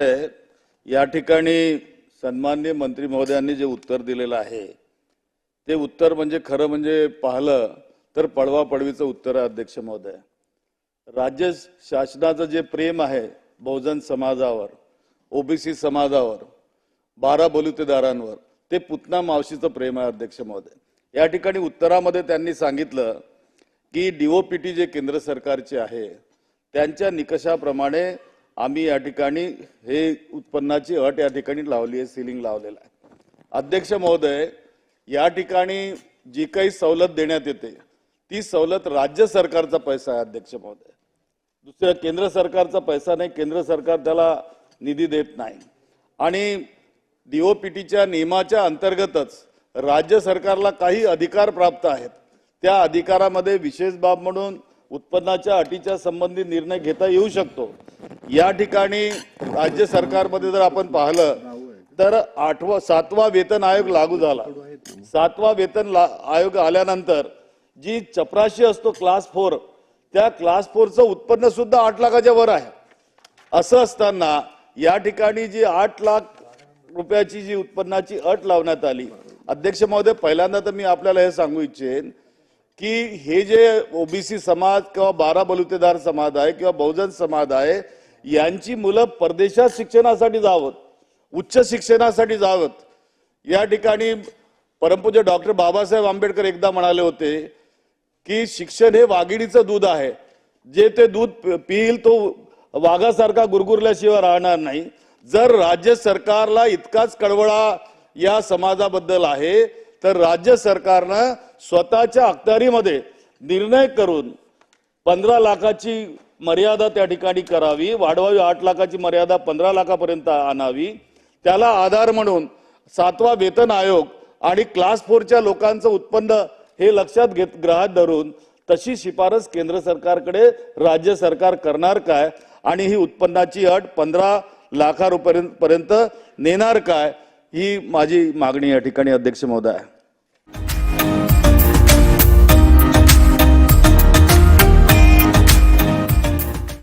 या ठिकाणी सन्मान्य मंत्री महोदयांनी जे उत्तर दिलेलं आहे ते उत्तर म्हणजे खरं म्हणजे पाहिलं तर पडवा पडवीचं उत्तर आहे अध्यक्ष महोदय. राज्य शासनाचं जे प्रेम आहे बहुजन समाजावर ओबीसी समाजावर बारा बलुतेदारांवर ते पुतना मावशीचं प्रेम आहे अध्यक्ष महोदय. या ठिकाणी उत्तरामध्ये त्यांनी सांगितलं की डीओपीटी जे केंद्र सरकारचे आहे त्यांच्या निकषाप्रमाणे आम्ही या ठिकाणी हे उत्पन्नाची अट या ठिकाणी लावली आहे सिलिंग लावलेलं आहे. अध्यक्ष महोदय या ठिकाणी जी काही सवलत देण्यात येते ती सवलत राज्य सरकारचा पैसा आहे अध्यक्ष महोदय. दुसऱ्या केंद्र सरकारचा पैसा नाही केंद्र सरकार त्याला निधी देत नाही. आणि डीओपीटीच्या नियमाच्या अंतर्गतच राज्य सरकारला काही अधिकार प्राप्त आहेत. त्या अधिकारामध्ये विशेष बाब म्हणून उत्पन्नाच्या अटीच्या संबंधित निर्णय घेता येऊ शकतो. या ठिकाणी राज्य सरकारमध्ये जर आपण पाहिलं तर आठवा सातवा वेतन आयोग लागू झाला. सातवा वेतन आयोग आल्यानंतर जी चपराशी असतो क्लास फोर त्या क्लास फोरचं उत्पन्न सुद्धा आठ लाखाच्या वर आहे. असं असताना या ठिकाणी जी आठ लाख रुपयाची जी उत्पन्नाची अट लावण्यात आली अध्यक्ष महोदय पहिल्यांदा तर मी आपल्याला हे सांगू इच्छेन की हे जे ओबीसी समाज किंवा बारा बलुतेदार समाज आहे किंवा बहुजन समाज आहे यांची मुलं परदेशात शिक्षणासाठी जावत उच्च शिक्षणासाठी जावत या ठिकाणी परमपूज्य डॉक्टर बाबासाहेब आंबेडकर एकदा म्हणाले होते की शिक्षण हे वाघिणीचं दूध आहे. जे ते दूध पिईल तो वाघासारखा गुरगुरल्याशिवाय राहणार नाही. जर राज्य सरकारला इतकाच कळवळा या समाजाबद्दल आहे तर राज्य सरकारनं स्वतःच्या अखत्यारीमध्ये निर्णय करून पंधरा लाखाची मर्यादा त्या ठिकाणी करावी. वाढवावी आठ लाखाची मर्यादा पंधरा लाखापर्यंत आणावी. त्याला आधार म्हणून सातवा वेतन आयोग आणि क्लास फोरच्या लोकांचं उत्पन्न हे लक्षात घेत ग्राहक धरून तशी शिफारस केंद्र सरकारकडे राज्य सरकार करणार काय? आणि ही उत्पन्नाची अट पंधरा लाखा रुपयापर्यंत नेणार काय? ही माझी मागणी या ठिकाणी अध्यक्ष महोदय आहे.